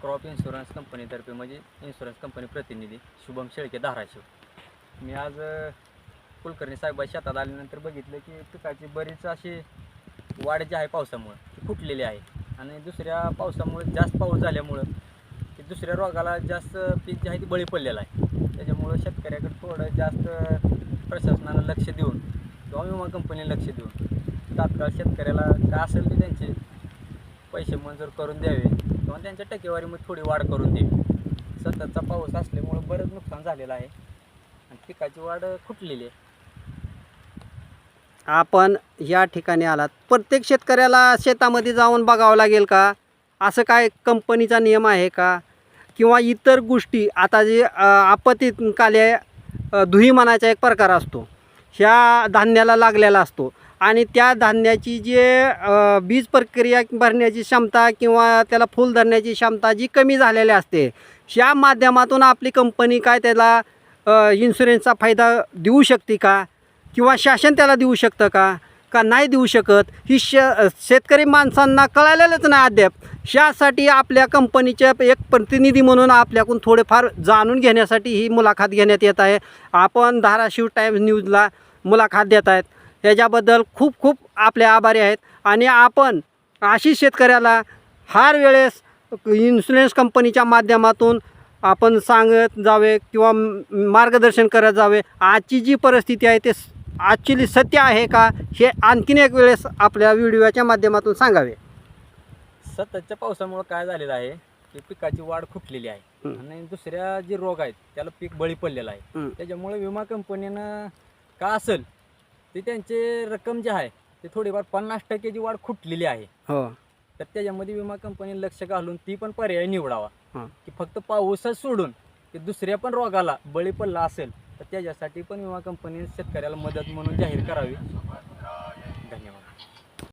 Crop insurance कंपनीतर्फे म्हणजे insurance company प्रतिनिधी शुभम शेळके धाराशिव. मी आज कुलकर्णी साहेबा शेतात आल्यानंतर बघितलं की पिकाची बरीच अशी वाढ जी आहे पावसामुळं ती फुटलेली आहे. आणि दुसऱ्या पावसामुळे जास्त पाऊस झाल्यामुळं की दुसऱ्या रोगाला जास्त पीक जे आहे ते बळी पडलेलं आहे. त्याच्यामुळं शेतकऱ्याकडे थोडं जास्त प्रशासनानं लक्ष देऊन किंवा विमा कंपनीला लक्ष देऊन तात्काळ शेतकऱ्याला काय असेल ते त्यांचे पैसे मंजूर करून द्यावे. किंवा त्यांच्या टक्केवारीमध्ये थोडी वाढ करून द्यावी सततचा पाऊस असल्यामुळं बरंच नुकसान झालेलं आहे. आणि पिकाची वाढ फुटलेली आहे. आपण या ठिकाणी आलात. प्रत्येक शेतकऱ्याला शेतामध्ये जाऊन बघावं लागेल का? असं काय कंपनीचा नियम आहे का? किंवा इतर गोष्टी आता जे अ, आपत्तीकाली धुई मनाचा एक प्रकार असतो. ह्या धान्याला लागलेला असतो. आणि त्या धान्याची जे बीज प्रक्रिया भरण्याची क्षमता किंवा त्याला फूल धरण्याची क्षमता जी कमी झालेली असते या माध्यमातून आपली कंपनी काय त्याला इन्शुरन्सचा फायदा देऊ शकते का? किंवा शासन त्याला देऊ शकतं का? का नाही देऊ शकत? ही श शेतकरी माणसांना कळालेलंच नाही अद्याप. शासाठी आपल्या कंपनीच्या एक प्रतिनिधी म्हणून आपल्याकडून थोडेफार जाणून घेण्यासाठी ही मुलाखत घेण्यात येत आहे. आपण धाराशिव टाईम्स न्यूजला मुलाखत देत आहेत. ह्याच्याबद्दल खूप खूप आपले आभारी आहेत. आणि आपण अशी शेतकऱ्याला हर वेळेस इन्शुरन्स कंपनीच्या माध्यमातून आपण सांगत जावे किंवा मार्गदर्शन करत जावे. आजची जी परिस्थिती आहे ते ॲक्च्युली सत्य आहे का हे आणखीन एक वेळेस आपल्या व्हिडिओच्या माध्यमातून सांगावे. सततच्या पावसामुळं काय झालेलं आहे की पिकाची वाढ फुटलेली आहे. आणि दुसऱ्या जे रोग आहेत त्याला पीक बळी पडलेलं आहे. त्याच्यामुळे विमा कंपनीनं का असेल ते त्यांचे रक्कम जे आहे ते थोडीफार पन्नास टक्केची वाढ फुटलेली आहे. हो. तर त्याच्यामध्ये विमा कंपनीने लक्ष घालून ती पण पर्याय निवडावा. की फक्त पाऊसच सोडून की दुसऱ्या पण रोगाला बळी पडला असेल तर त्याच्यासाठी पण विमा कंपनीने शेतकऱ्याला मदत म्हणून जाहीर करावी.